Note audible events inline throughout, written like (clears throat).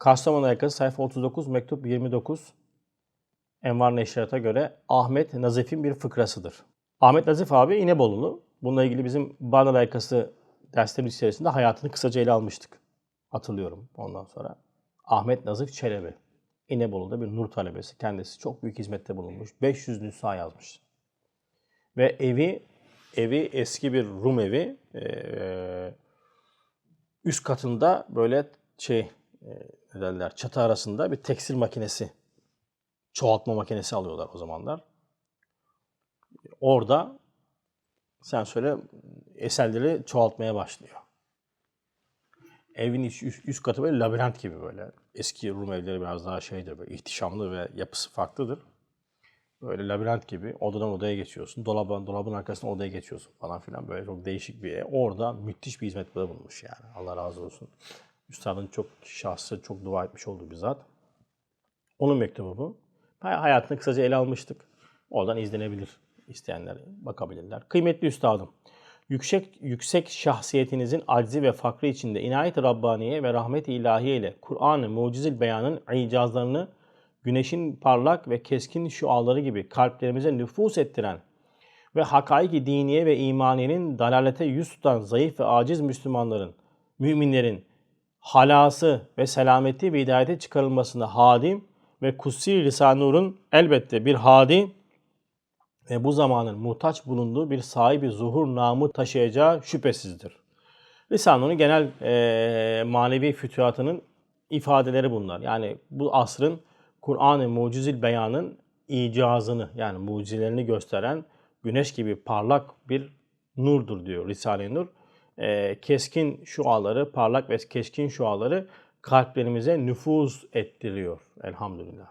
Kastamonu Yakası sayfa 39 mektup 29 Envar Neşriat'a göre Ahmet Nazif'in bir fıkrasıdır. Ahmet Nazif abi İnebolulu. Bununla ilgili bizim Bağdat Yakası derslerimiz içerisinde hayatını kısaca ele almıştık. Hatırlıyorum ondan sonra. Ahmet Nazif Çelebi. İnebolu'da bir nur talebesi. Kendisi çok büyük hizmette bulunmuş. 500 nüsha yazmış. Ve evi evi eski bir Rum evi. Ee, üst katında böyle şey ne derler çatı arasında bir tekstil makinesi çoğaltma makinesi alıyorlar o zamanlar. Orada sen söyle eserleri çoğaltmaya başlıyor. Evin üst, üst, üst katı böyle labirent gibi böyle. Eski Rum evleri biraz daha şeydir böyle ihtişamlı ve yapısı farklıdır. Böyle labirent gibi odadan odaya geçiyorsun. Dolabın, dolabın arkasına odaya geçiyorsun falan filan. Böyle çok değişik bir ev. Orada müthiş bir hizmet bulunmuş yani. Allah razı olsun. Üstadın çok şahsı, çok dua etmiş olduğu bir zat. Onun mektubu bu. Hayatını kısaca ele almıştık. Oradan izlenebilir. isteyenler bakabilirler. Kıymetli üstadım, yüksek yüksek şahsiyetinizin aczi ve fakrı içinde inayet-i Rabbaniye ve rahmet-i ilahiye ile Kur'an-ı Mucizil Beyan'ın icazlarını güneşin parlak ve keskin şuaları gibi kalplerimize nüfus ettiren ve hakaiki diniye ve imaniyenin dalalete yüz tutan zayıf ve aciz Müslümanların, müminlerin halası ve selameti ve hidayete çıkarılmasında hadim ve Kutsi Lisan-ı Nur'un elbette bir hadi ve bu zamanın muhtaç bulunduğu bir sahibi zuhur namı taşıyacağı şüphesizdir. Lisan-ı Nur'un genel e, manevi fütühatının ifadeleri bunlar. Yani bu asrın Kur'an-ı Mucizil Beyan'ın icazını yani mucizelerini gösteren güneş gibi parlak bir nurdur diyor Risale-i Nur. E, keskin şuaları, parlak ve keskin şuaları kalplerimize nüfuz ettiriyor elhamdülillah.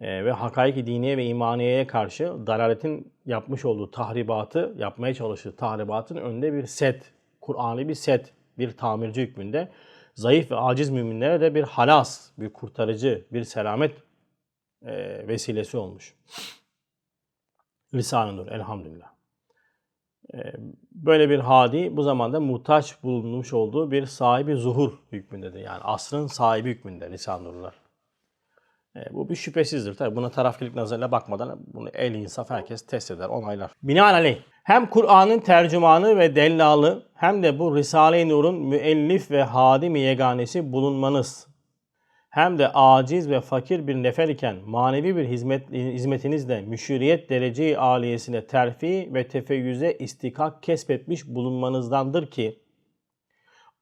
E, ve hakaiki diniye ve imaniyeye karşı dalaletin yapmış olduğu tahribatı, yapmaya çalıştığı tahribatın önünde bir set, Kur'an'ı bir set, bir tamirci hükmünde zayıf ve aciz müminlere de bir halas, bir kurtarıcı, bir selamet e, vesilesi olmuş. Lisan-ı Nur elhamdülillah. Böyle bir hadi bu zamanda muhtaç bulunmuş olduğu bir sahibi zuhur hükmündedir. Yani asrın sahibi hükmünde Lisan-ı Nurlar. E, bu bir şüphesizdir. Tabi buna tarafkirlik nazarıyla bakmadan bunu el insaf herkes test eder, onaylar. Binaenaleyh hem Kur'an'ın tercümanı ve dellalı hem de bu Risale-i Nur'un müellif ve hadim yeganesi bulunmanız hem de aciz ve fakir bir nefer iken manevi bir hizmet, hizmetinizle müşiriyet dereceyi aliyesine terfi ve tefeyyüze istikak kesbetmiş bulunmanızdandır ki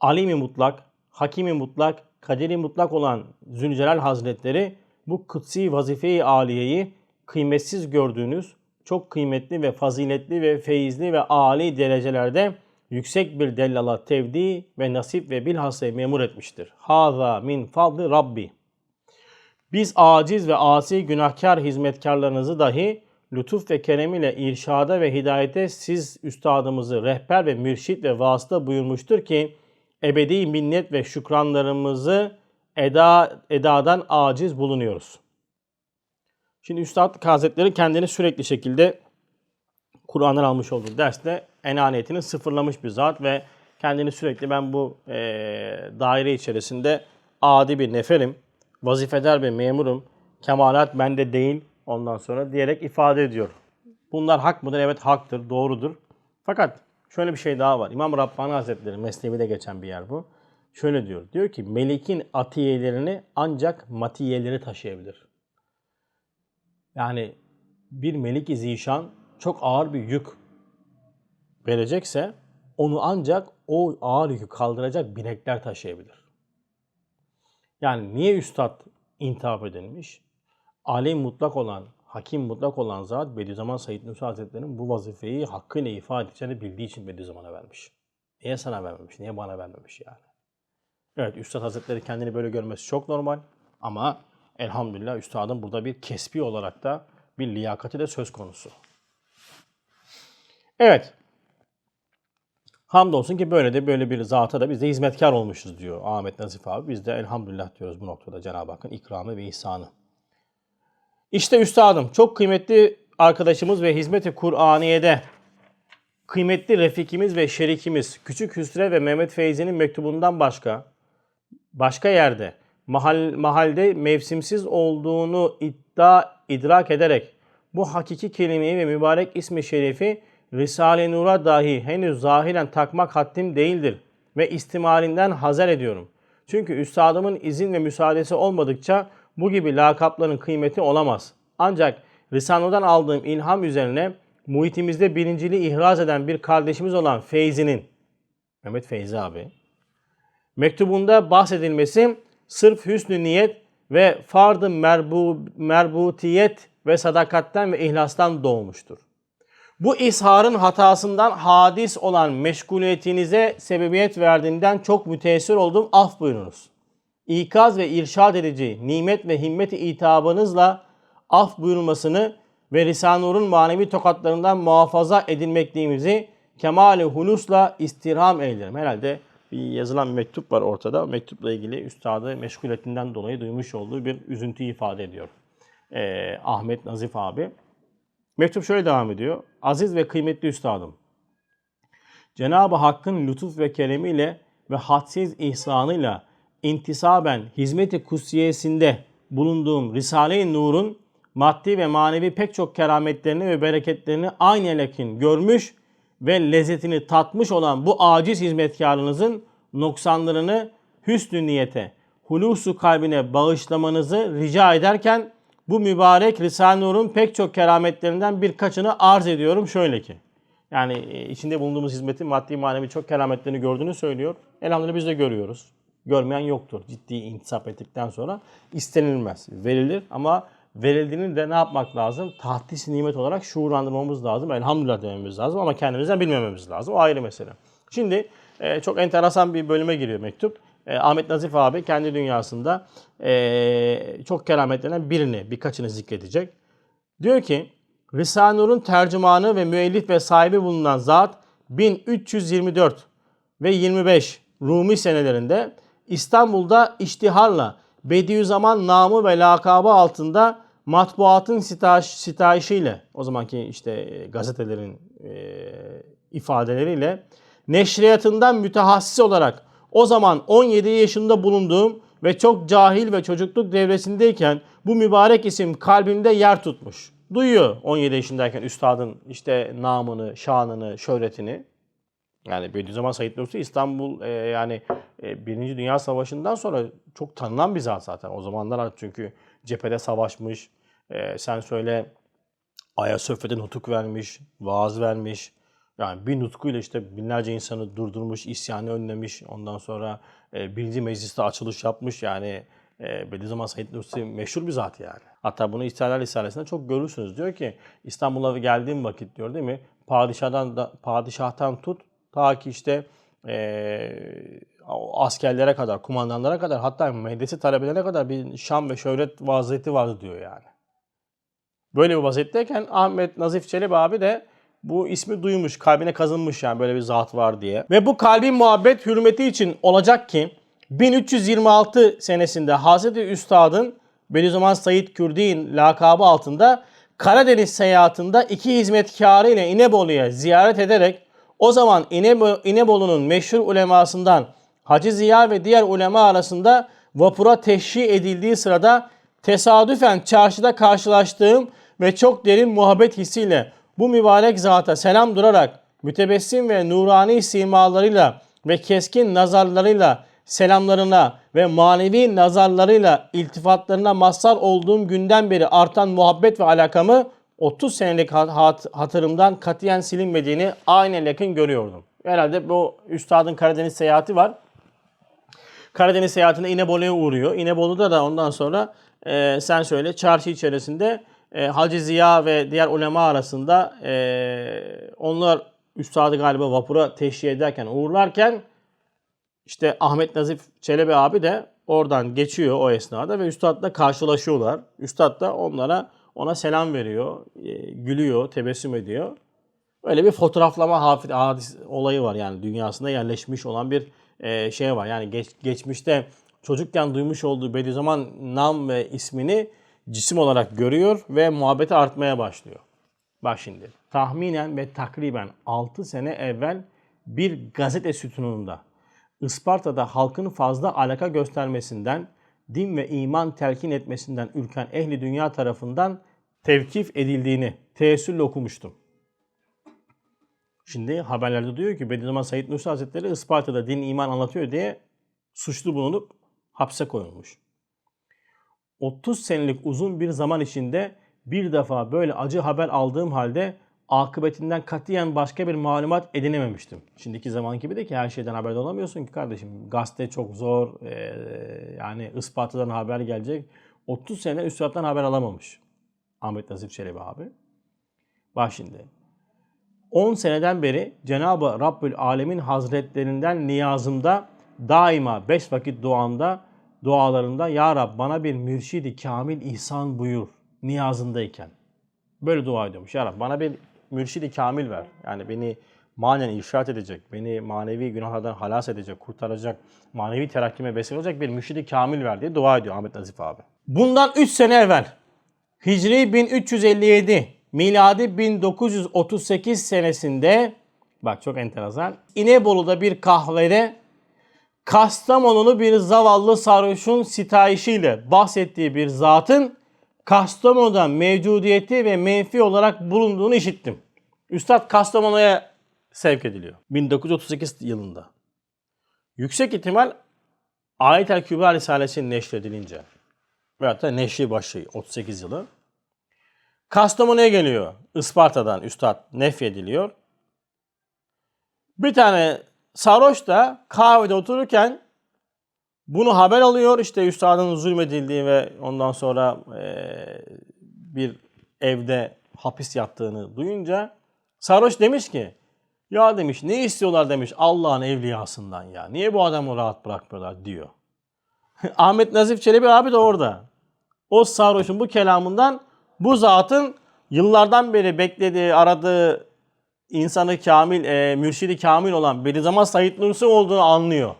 alimi mutlak, hakimi mutlak, kaderi mutlak olan Zülcelal Hazretleri bu kutsi vazife-i aliyeyi kıymetsiz gördüğünüz çok kıymetli ve faziletli ve feyizli ve âli derecelerde yüksek bir dellala tevdi ve nasip ve bilhassa memur etmiştir. Haza min fadli Rabbi. Biz aciz ve asi günahkar hizmetkarlarınızı dahi lütuf ve keremiyle irşada ve hidayete siz üstadımızı rehber ve mürşit ve vasıta buyurmuştur ki ebedi minnet ve şükranlarımızı eda, edadan aciz bulunuyoruz. Şimdi Üstad Hazretleri kendini sürekli şekilde Kur'an'dan almış olduğu derste enaniyetini sıfırlamış bir zat ve kendini sürekli ben bu e, daire içerisinde adi bir neferim, vazifedar bir memurum, kemalat bende değil ondan sonra diyerek ifade ediyor. Bunlar hak mıdır? Evet haktır, doğrudur. Fakat şöyle bir şey daha var. İmam Rabbani Hazretleri mesnevi geçen bir yer bu. Şöyle diyor. Diyor ki melikin atiyelerini ancak matiyeleri taşıyabilir. Yani bir melik-i zişan çok ağır bir yük verecekse onu ancak o ağır yükü kaldıracak binekler taşıyabilir. Yani niye üstad intihap edilmiş? Alim mutlak olan, hakim mutlak olan zat Bediüzzaman Said Nursi Hazretleri'nin bu vazifeyi hakkıyla ifade edeceğini bildiği için Bediüzzaman'a vermiş. Niye sana vermemiş? Niye bana vermemiş yani? Evet Üstad Hazretleri kendini böyle görmesi çok normal ama elhamdülillah Üstadın burada bir kesbi olarak da bir liyakati de söz konusu. Evet. Hamdolsun ki böyle de böyle bir zata da biz de hizmetkar olmuşuz diyor Ahmet Nazif abi. Biz de elhamdülillah diyoruz bu noktada Cenab-ı Hakk'ın ikramı ve ihsanı. İşte üstadım çok kıymetli arkadaşımız ve hizmeti Kur'aniye'de kıymetli refikimiz ve şerikimiz Küçük Hüsrev ve Mehmet Feyzi'nin mektubundan başka başka yerde mahal, mahalde mevsimsiz olduğunu iddia idrak ederek bu hakiki kelimeyi ve mübarek ismi şerifi Risale-i Nur'a dahi henüz zahiren takmak haddim değildir ve istimalinden hazer ediyorum. Çünkü üstadımın izin ve müsaadesi olmadıkça bu gibi lakapların kıymeti olamaz. Ancak Risale'den aldığım ilham üzerine muhitimizde birinciliği ihraz eden bir kardeşimiz olan Feyzi'nin, Mehmet Feyzi abi, mektubunda bahsedilmesi sırf hüsnü niyet ve fardı merbu, merbutiyet ve sadakatten ve ihlastan doğmuştur. Bu isharın hatasından hadis olan meşguliyetinize sebebiyet verdiğinden çok müteessir oldum. Af buyurunuz. İkaz ve irşad edici nimet ve himmeti itabınızla af buyurulmasını ve Risanur'un manevi tokatlarından muhafaza edilmekliğimizi kemal-i hulusla istirham eylerim. Herhalde bir yazılan bir mektup var ortada. Mektupla ilgili üstadı meşguliyetinden dolayı duymuş olduğu bir üzüntü ifade ediyor. Ee, Ahmet Nazif abi. Mektup şöyle devam ediyor. Aziz ve kıymetli üstadım. Cenab-ı Hakk'ın lütuf ve keremiyle ve hadsiz ihsanıyla intisaben hizmeti kutsiyesinde bulunduğum Risale-i Nur'un maddi ve manevi pek çok kerametlerini ve bereketlerini aynı lakin görmüş ve lezzetini tatmış olan bu aciz hizmetkarınızın noksanlarını hüsnü niyete, hulusu kalbine bağışlamanızı rica ederken bu mübarek Risale-i Nur'un pek çok kerametlerinden birkaçını arz ediyorum şöyle ki. Yani e, içinde bulunduğumuz hizmetin maddi manevi çok kerametlerini gördüğünü söylüyor. Elhamdülillah biz de görüyoruz. Görmeyen yoktur. Ciddi intisap ettikten sonra istenilmez. Verilir ama verildiğini de ne yapmak lazım? Tahdis nimet olarak şuurlandırmamız lazım. Elhamdülillah dememiz lazım ama kendimizden bilmememiz lazım. O ayrı mesele. Şimdi e, çok enteresan bir bölüme giriyor mektup. E, Ahmet Nazif abi kendi dünyasında e, çok kerametlerinden birini, birkaçını zikredecek. Diyor ki Risale-i Nur'un tercümanı ve müellif ve sahibi bulunan zat 1324 ve 25 Rumi senelerinde İstanbul'da iştiharla Bediüzzaman namı ve lakabı altında matbuatın sitaş, sitayişiyle o zamanki işte e, gazetelerin e, ifadeleriyle neşriyatından mütehassis olarak o zaman 17 yaşında bulunduğum ve çok cahil ve çocukluk devresindeyken bu mübarek isim kalbimde yer tutmuş. Duyuyor 17 yaşındayken üstadın işte namını, şanını, şöhretini. Yani Bediüzzaman Said Nursi İstanbul e, yani e, Birinci Dünya Savaşı'ndan sonra çok tanınan bir zat zaten. O zamanlar çünkü cephede savaşmış. E, sen söyle Ayasofya'da nutuk vermiş, vaaz vermiş. Yani bir nutkuyla işte binlerce insanı durdurmuş, isyanı önlemiş. Ondan sonra e, birinci mecliste açılış yapmış. Yani e, Bediüzzaman Said Nursi meşhur bir zat yani. Hatta bunu İstihlal Risalesi'nde çok görürsünüz. Diyor ki İstanbul'a geldiğim vakit diyor değil mi? Padişahdan da, padişahtan tut ta ki işte e, askerlere kadar, kumandanlara kadar hatta medrese talebelerine kadar bir şan ve şöhret vaziyeti vardı diyor yani. Böyle bir vaziyetteyken Ahmet Nazif Çelebi abi de bu ismi duymuş, kalbine kazınmış yani böyle bir zat var diye. Ve bu kalbin muhabbet hürmeti için olacak ki 1326 senesinde Hazreti Üstad'ın Bediüzzaman Said Kürdi'nin lakabı altında Karadeniz seyahatinde iki hizmetkarı ile İnebolu'ya ziyaret ederek o zaman İnebolu'nun meşhur ulemasından Hacı Ziya ve diğer ulema arasında vapura teşhi edildiği sırada tesadüfen çarşıda karşılaştığım ve çok derin muhabbet hissiyle bu mübarek zata selam durarak mütebessim ve nurani simalarıyla ve keskin nazarlarıyla selamlarına ve manevi nazarlarıyla iltifatlarına mazhar olduğum günden beri artan muhabbet ve alakamı 30 senelik hat hatırımdan katiyen silinmediğini aynen yakın görüyordum. Herhalde bu üstadın Karadeniz seyahati var. Karadeniz seyahatinde İnebolu'ya uğruyor. İnebolu'da da ondan sonra e, sen söyle çarşı içerisinde e, Hacı Ziya ve diğer ulema arasında e, onlar üstadı galiba vapura teşhir ederken uğurlarken işte Ahmet Nazif Çelebi abi de oradan geçiyor o esnada ve üstadla karşılaşıyorlar. Üstad da onlara ona selam veriyor, e, gülüyor, tebessüm ediyor. Öyle bir fotoğraflama hafif hadis olayı var yani dünyasında yerleşmiş olan bir e, şey var. Yani geç, geçmişte çocukken duymuş olduğu Bediüzzaman nam ve ismini cisim olarak görüyor ve muhabbeti artmaya başlıyor. Bak şimdi tahminen ve takriben 6 sene evvel bir gazete sütununda Isparta'da halkın fazla alaka göstermesinden din ve iman telkin etmesinden ülken ehli dünya tarafından tevkif edildiğini teessürle okumuştum. Şimdi haberlerde diyor ki Bediüzzaman Said Nursi Hazretleri Isparta'da din iman anlatıyor diye suçlu bulunup hapse koyulmuş. 30 senelik uzun bir zaman içinde bir defa böyle acı haber aldığım halde akıbetinden katiyen başka bir malumat edinememiştim. Şimdiki zaman gibi de ki her şeyden haberdar olamıyorsun ki kardeşim. Gazete çok zor. eee, yani Isparta'dan haber gelecek. 30 sene üstadtan haber alamamış. Ahmet Nazif Çelebi abi. Bak şimdi. 10 seneden beri Cenab-ı Rabbül Alemin Hazretlerinden niyazımda daima 5 vakit duamda dualarında Ya Rab bana bir mürşidi kamil ihsan buyur niyazındayken. Böyle dua ediyormuş. Ya Rab bana bir mürşidi kamil ver. Yani beni manen irşat edecek, beni manevi günahlardan halas edecek, kurtaracak, manevi terakkime vesile olacak bir mürşidi kamil ver diye dua ediyor Ahmet Nazif abi. Bundan 3 sene evvel Hicri 1357, miladi 1938 senesinde bak çok enteresan. İnebolu'da bir kahvede Kastamonulu bir zavallı sarhoşun sitayişiyle bahsettiği bir zatın Kastamonu'da mevcudiyeti ve menfi olarak bulunduğunu işittim. Üstad Kastamonu'ya sevk ediliyor. 1938 yılında. Yüksek ihtimal Ayet-el Kübra Risalesi neşredilince veyahut da neşri başı 38 yılı. Kastamonu'ya geliyor. Isparta'dan üstad nefyediliyor. Bir tane sarhoş da kahvede otururken bunu haber alıyor. İşte üstadın zulmedildiği ve ondan sonra eee, bir evde hapis yattığını duyunca sarhoş demiş ki ya demiş ne istiyorlar demiş Allah'ın evliyasından ya. Niye bu adamı rahat bırakmıyorlar diyor. (laughs) Ahmet Nazif Çelebi abi de orada. O sarhoşun bu kelamından bu zatın yıllardan beri beklediği, aradığı insanı kamil, e, mürşidi kamil olan Bediüzzaman Said Nursi olduğunu anlıyor.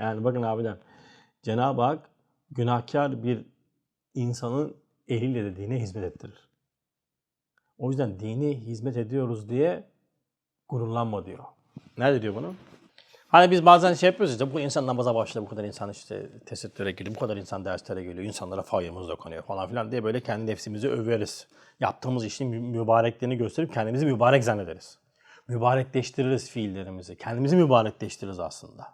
Yani bakın abiler, Cenab-ı Hak günahkar bir insanın eliyle de dine hizmet ettirir. O yüzden dini hizmet ediyoruz diye gururlanma diyor. Nerede diyor bunu? Hani biz bazen şey yapıyoruz işte bu insan namaza başladı, bu kadar insan işte tesettüre giriyor, bu kadar insan derslere geliyor, insanlara faydamız dokunuyor falan filan diye böyle kendi nefsimizi överiz. Yaptığımız işin mü- mübarekliğini gösterip kendimizi mübarek zannederiz. Mübarekleştiririz fiillerimizi. Kendimizi mübarekleştiririz aslında.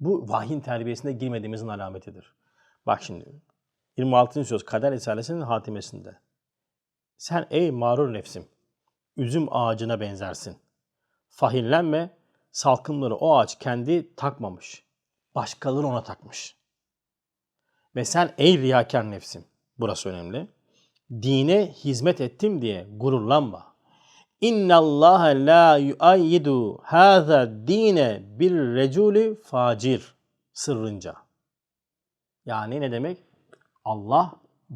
Bu vahyin terbiyesine girmediğimizin alametidir. Bak şimdi 26. söz Kader Risalesi'nin hatimesinde. Sen ey mağrur nefsim, üzüm ağacına benzersin. Fahillenme, salkımları o ağaç kendi takmamış. Başkaları ona takmış. Ve sen ey riyakar nefsim, burası önemli. Dine hizmet ettim diye gururlanma. İnna Allah la yuayyidu haza dine bir reculi facir sırrınca. Yani ne demek? Allah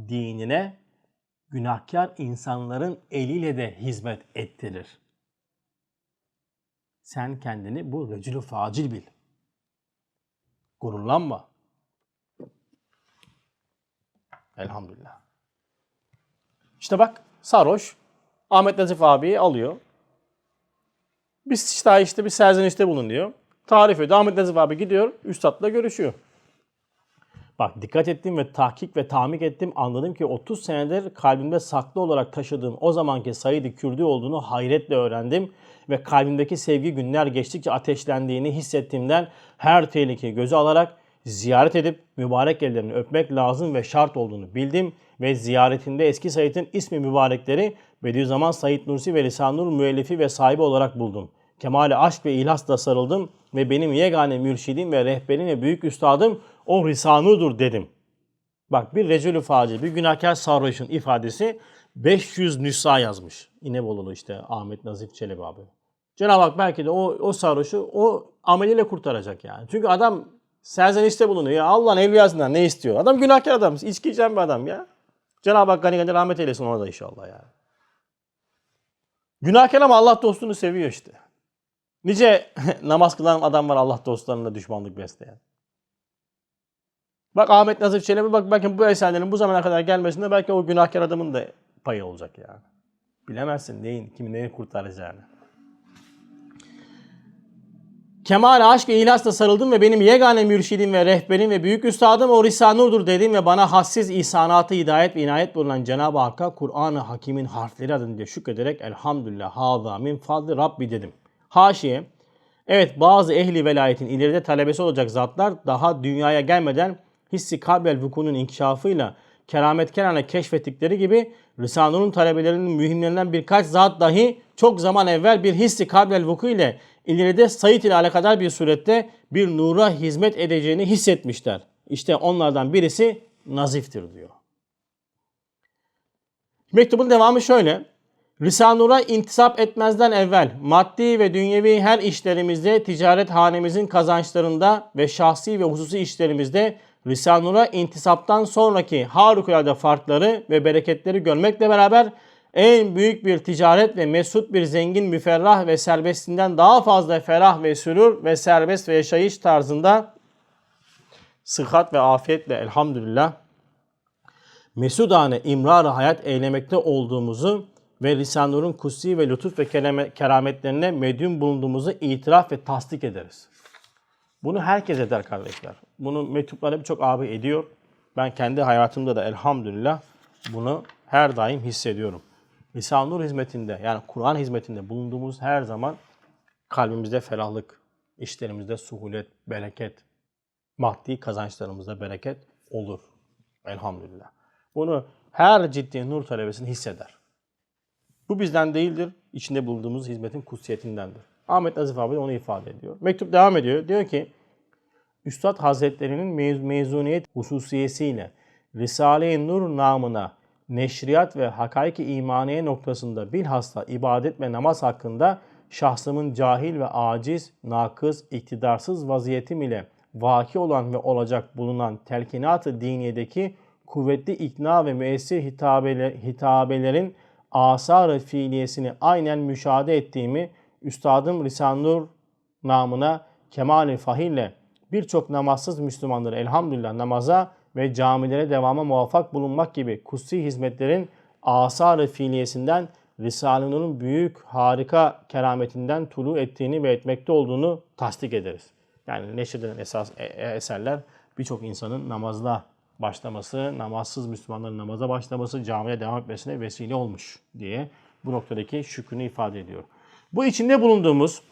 dinine günahkar insanların eliyle de hizmet ettirir. Sen kendini bu recülü facil bil. Gururlanma. Elhamdülillah. İşte bak sarhoş Ahmet Nazif abiyi alıyor. Bir işte işte bir serzenişte bulunuyor. Tarif ediyor. Ahmet Nazif abi gidiyor. Üstadla görüşüyor. Bak dikkat ettim ve tahkik ve tamik ettim. Anladım ki 30 senedir kalbimde saklı olarak taşıdığım o zamanki Said-i Kürdi olduğunu hayretle öğrendim. Ve kalbimdeki sevgi günler geçtikçe ateşlendiğini hissettiğimden her tehlikeyi göze alarak ziyaret edip mübarek ellerini öpmek lazım ve şart olduğunu bildim. Ve ziyaretinde eski Said'in ismi mübarekleri Bediüzzaman Said Nursi ve Lisanur müellifi ve sahibi olarak buldum. Kemale aşk ve ihlasla sarıldım ve benim yegane mürşidim ve rehberim ve büyük üstadım o Risanu'dur dedim. Bak bir Recülü Facil, bir günahkar sarhoşun ifadesi 500 nüsha yazmış. İnebolulu işte Ahmet Nazif Çelebi abi. Cenab-ı Hak belki de o, o sarhoşu o ameliyle kurtaracak yani. Çünkü adam serzenişte bulunuyor. Ya Allah'ın evliyasından ne istiyor? Adam günahkar adam. İçki içen bir adam ya. Cenab-ı Hak gani gani rahmet eylesin ona da inşallah yani. Günahkar ama Allah dostunu seviyor işte. Nice (laughs) namaz kılan adam var Allah dostlarına düşmanlık besleyen. Bak Ahmet Nazif Çelebi bak bakın bu eserlerin bu zamana kadar gelmesinde belki o günahkar adamın da payı olacak yani. Bilemezsin neyin, kimin neyi kurtaracağını. Kemal aşk ve ihlasla sarıldım ve benim yegane mürşidim ve rehberim ve büyük üstadım o Risale-i Nur'dur dedim ve bana hassiz ihsanatı, hidayet ve inayet bulunan Cenab-ı Hakk'a Kur'an-ı Hakim'in harfleri adınca şükrederek elhamdülillah haza min fadli Rabbi dedim. Haşiye, evet bazı ehli velayetin ileride talebesi olacak zatlar daha dünyaya gelmeden hissi kalbel vukunun inkişafıyla kerametkerane keşfettikleri gibi Risale-i Nur'un talebelerinin mühimlerinden birkaç zat dahi çok zaman evvel bir hissi kalbel vuku ile ileride Said ile alakadar bir surette bir nura hizmet edeceğini hissetmişler. İşte onlardan birisi Nazif'tir diyor. Mektubun devamı şöyle. Risale-i Nur'a intisap etmezden evvel maddi ve dünyevi her işlerimizde, ticaret hanemizin kazançlarında ve şahsi ve hususi işlerimizde Risale-i Nur'a intisaptan sonraki harikulade farkları ve bereketleri görmekle beraber en büyük bir ticaret ve mesut bir zengin müferrah ve serbestinden daha fazla ferah ve sürur ve serbest ve yaşayış tarzında sıhhat ve afiyetle elhamdülillah mesudane imrar hayat eylemekte olduğumuzu ve Risale-i Nur'un kutsi ve lütuf ve kerame- kerametlerine medyum bulunduğumuzu itiraf ve tasdik ederiz. Bunu herkes eder kardeşler. Bunu mektuplara birçok abi ediyor. Ben kendi hayatımda da elhamdülillah bunu her daim hissediyorum. Risale-i Nur hizmetinde yani Kur'an hizmetinde bulunduğumuz her zaman kalbimizde ferahlık, işlerimizde suhulet, bereket, maddi kazançlarımızda bereket olur. Elhamdülillah. Bunu her ciddi nur talebesini hisseder. Bu bizden değildir. içinde bulunduğumuz hizmetin kutsiyetindendir. Ahmet Nazif abi de onu ifade ediyor. Mektup devam ediyor. Diyor ki Üstad Hazretleri'nin mez- mezuniyet hususiyesiyle Risale-i Nur namına neşriyat ve hakaiki imaniye noktasında bilhassa ibadet ve namaz hakkında şahsımın cahil ve aciz, nakız, iktidarsız vaziyetim ile vaki olan ve olacak bulunan telkinat-ı diniyedeki kuvvetli ikna ve müessir hitabele, hitabelerin asar-ı fiiliyesini aynen müşahede ettiğimi Üstadım Risale-i Nur namına kemal-i fahille birçok namazsız Müslümanları elhamdülillah namaza ve camilere devama muvaffak bulunmak gibi kutsi hizmetlerin asar-ı fiiliyesinden Risale-i Nur'un büyük, harika kerametinden tulu ettiğini ve etmekte olduğunu tasdik ederiz. Yani neşredilen esas e- e- eserler birçok insanın namazla başlaması, namazsız Müslümanların namaza başlaması, camiye devam etmesine vesile olmuş diye bu noktadaki şükrünü ifade ediyor. Bu içinde bulunduğumuz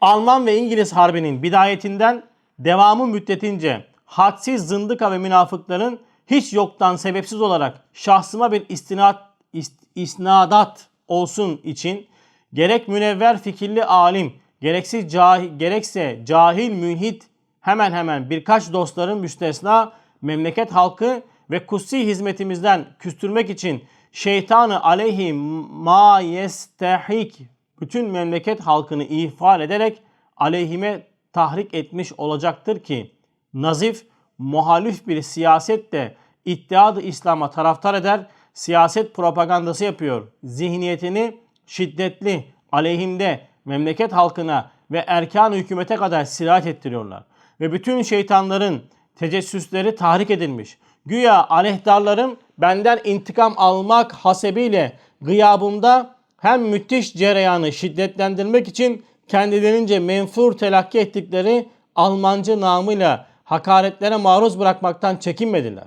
Alman ve İngiliz Harbi'nin bidayetinden devamı müddetince hadsiz zındıka ve münafıkların hiç yoktan sebepsiz olarak şahsıma bir istinat, ist- isnadat olsun için gerek münevver fikirli alim, gereksiz cahil, gerekse cahil mülhit hemen hemen birkaç dostların müstesna memleket halkı ve kutsi hizmetimizden küstürmek için şeytanı aleyhi ma yestehik bütün memleket halkını ihfal ederek aleyhime tahrik etmiş olacaktır ki nazif muhalif bir siyasette iddiadı İslam'a taraftar eder, siyaset propagandası yapıyor. Zihniyetini şiddetli aleyhimde memleket halkına ve erkan hükümete kadar sirayet ettiriyorlar. Ve bütün şeytanların tecessüsleri tahrik edilmiş. Güya aleyhtarlarım benden intikam almak hasebiyle gıyabımda hem müthiş cereyanı şiddetlendirmek için kendilerince menfur telakki ettikleri Almancı namıyla hakaretlere maruz bırakmaktan çekinmediler.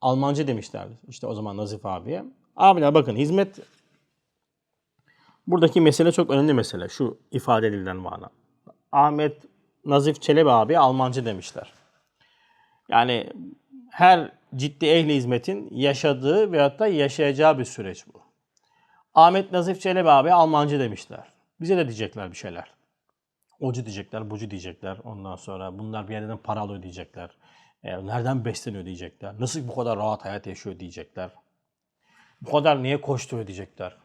Almancı demişlerdi. İşte o zaman Nazif abiye. Abiler bakın hizmet buradaki mesele çok önemli mesele. Şu ifade edilen mana. Ahmet Nazif Çelebi abi Almancı demişler. Yani her ciddi ehli hizmetin yaşadığı veyahut da yaşayacağı bir süreç bu. Ahmet Nazif Çelebi abi Almancı demişler. Bize de diyecekler bir şeyler. Ocu diyecekler, bucu diyecekler. Ondan sonra bunlar bir yerden para alıyor diyecekler. E, nereden besleniyor diyecekler. Nasıl bu kadar rahat hayat yaşıyor diyecekler. Bu kadar niye koşturuyor diyecekler.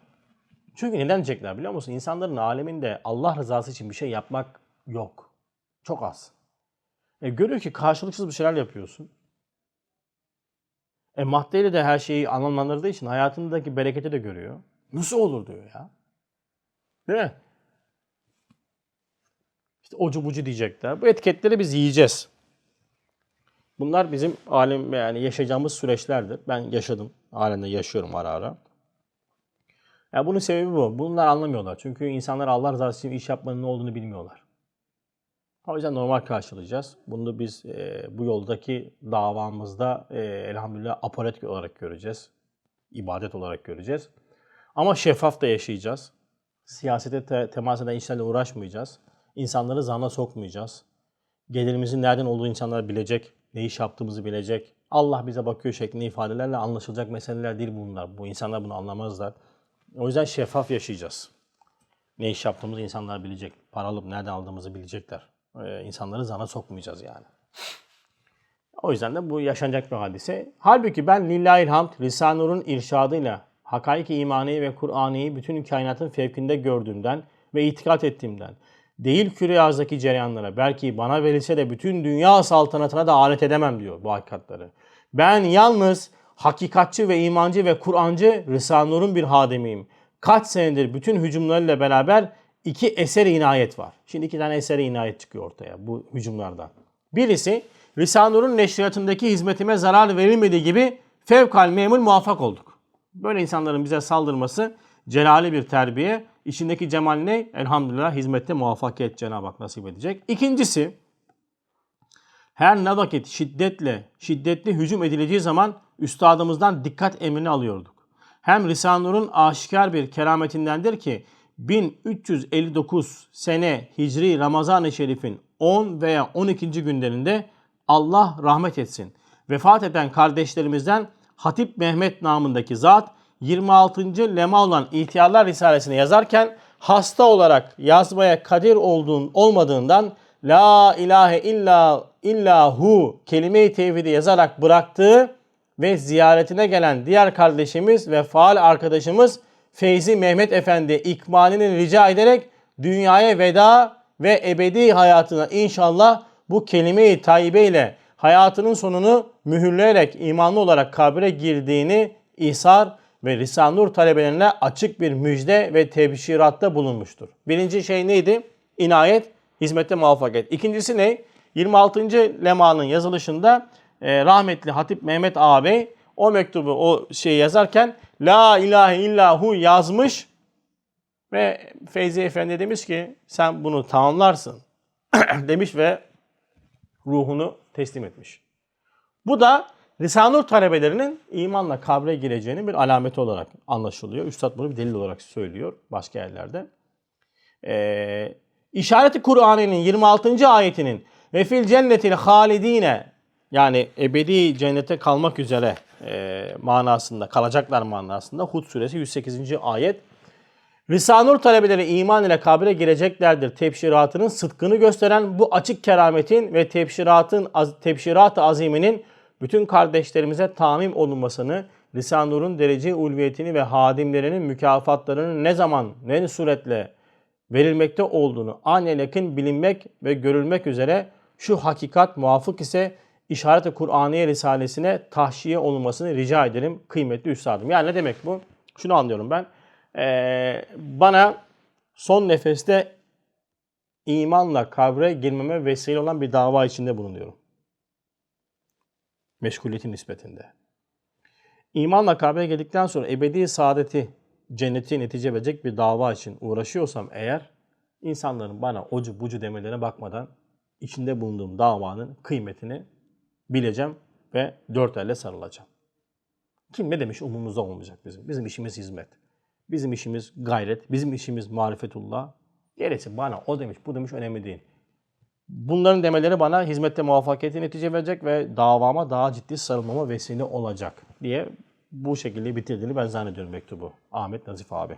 Çünkü neden diyecekler biliyor musun? İnsanların aleminde Allah rızası için bir şey yapmak yok. Çok az. E, görüyor ki karşılıksız bir şeyler yapıyorsun. E maddeyle de her şeyi anlamlandırdığı için hayatındaki bereketi de görüyor. Nasıl olur diyor ya. Değil mi? İşte ocu bucu diyecekler. Bu etiketleri biz yiyeceğiz. Bunlar bizim alem yani yaşayacağımız süreçlerdir. Ben yaşadım. Alemde yaşıyorum ara ara. Ya bunun sebebi bu. Bunlar anlamıyorlar. Çünkü insanlar Allah rızası için iş yapmanın ne olduğunu bilmiyorlar. O yüzden normal karşılayacağız. Bunu biz e, bu yoldaki davamızda e, elhamdülillah apolet olarak göreceğiz. İbadet olarak göreceğiz. Ama şeffaf da yaşayacağız. Siyasete te- temas eden işlerle uğraşmayacağız. İnsanları zana sokmayacağız. Gelirimizin nereden olduğu insanlar bilecek, ne iş yaptığımızı bilecek. Allah bize bakıyor şeklinde ifadelerle anlaşılacak meseleler değil bunlar. Bu insanlar bunu anlamazlar. O yüzden şeffaf yaşayacağız. Ne iş yaptığımızı insanlar bilecek. Para alıp nereden aldığımızı bilecekler. Ee, insanları zana sokmayacağız yani. O yüzden de bu yaşanacak bir hadise. Halbuki ben lillahil hamd, Risale-i Nur'un irşadıyla hakaik-i imani ve Kur'ani'yi bütün kainatın fevkinde gördüğümden ve itikat ettiğimden, değil küre arzdaki cereyanlara, belki bana verilse de bütün dünya saltanatına da alet edemem diyor bu hakikatları. Ben yalnız hakikatçi ve imancı ve Kur'ancı Risale-i Nur'un bir hademiyim. Kaç senedir bütün hücumlarıyla beraber iki eser inayet var. Şimdi iki tane eser inayet çıkıyor ortaya bu hücumlardan. Birisi Risale-i Nur'un neşriyatındaki hizmetime zarar verilmediği gibi fevkal memul muvaffak olduk. Böyle insanların bize saldırması celali bir terbiye. İçindeki cemal ne? Elhamdülillah hizmette muvaffakiyet Cenab-ı Hak nasip edecek. İkincisi her ne vakit şiddetle, şiddetli hücum edileceği zaman üstadımızdan dikkat emrini alıyorduk. Hem Risale-i Nur'un aşikar bir kerametindendir ki 1359 sene Hicri Ramazan-ı Şerif'in 10 veya 12. günlerinde Allah rahmet etsin. Vefat eden kardeşlerimizden Hatip Mehmet namındaki zat 26. lema olan İhtiyarlar Risalesini yazarken hasta olarak yazmaya kadir olduğun, olmadığından La ilahe illa illahu kelime-i tevhidi yazarak bıraktığı ve ziyaretine gelen diğer kardeşimiz ve faal arkadaşımız Feyzi Mehmet Efendi ikmalini rica ederek dünyaya veda ve ebedi hayatına inşallah bu kelime-i tayyibe ile hayatının sonunu mühürleyerek imanlı olarak kabre girdiğini ihsar ve Risale-i Nur talebelerine açık bir müjde ve tebşiratta bulunmuştur. Birinci şey neydi? İnayet, hizmette muvaffakiyet. İkincisi ne? 26. lemanın yazılışında e, rahmetli Hatip Mehmet ağabey o mektubu o şeyi yazarken La ilahe illahu yazmış ve Feyzi Efendi demiş ki sen bunu tamamlarsın (clears throat) demiş ve ruhunu teslim etmiş. Bu da Risale-i Nur talebelerinin imanla kabre gireceğinin bir alameti olarak anlaşılıyor. Üstad bunu bir delil olarak söylüyor başka yerlerde. Ee, İşareti Kur'an'ın 26. ayetinin ve fil cennetil halidine yani ebedi cennete kalmak üzere e, manasında, kalacaklar manasında Hud suresi 108. ayet. Risale-i Nur talebeleri iman ile kabre gireceklerdir. Tebşiratının sıdkını gösteren bu açık kerametin ve tebşiratın tebşirat-ı aziminin bütün kardeşlerimize tamim olunmasını, Risale-i Nur'un derece ulviyetini ve hadimlerinin mükafatlarının ne zaman, ne suretle verilmekte olduğunu an yakın bilinmek ve görülmek üzere şu hakikat muvafık ise İşaret-i Kur'aniye Risalesine tahşiye olunmasını rica ederim kıymetli üstadım. Yani ne demek bu? Şunu anlıyorum ben. Ee, bana son nefeste imanla kabre girmeme vesile olan bir dava içinde bulunuyorum. Meşguliyetin nispetinde. İmanla kabre geldikten sonra ebedi saadeti, cenneti netice verecek bir dava için uğraşıyorsam eğer, insanların bana ocu bucu demelerine bakmadan içinde bulunduğum davanın kıymetini bileceğim ve dört elle sarılacağım. Kim ne demiş umumuzda olmayacak bizim. Bizim işimiz hizmet. Bizim işimiz gayret. Bizim işimiz marifetullah. Gerisi bana o demiş bu demiş önemli değil. Bunların demeleri bana hizmette muvaffakiyeti netice verecek ve davama daha ciddi sarılmama vesile olacak diye bu şekilde bitirdiğini ben zannediyorum mektubu. Ahmet Nazif abi.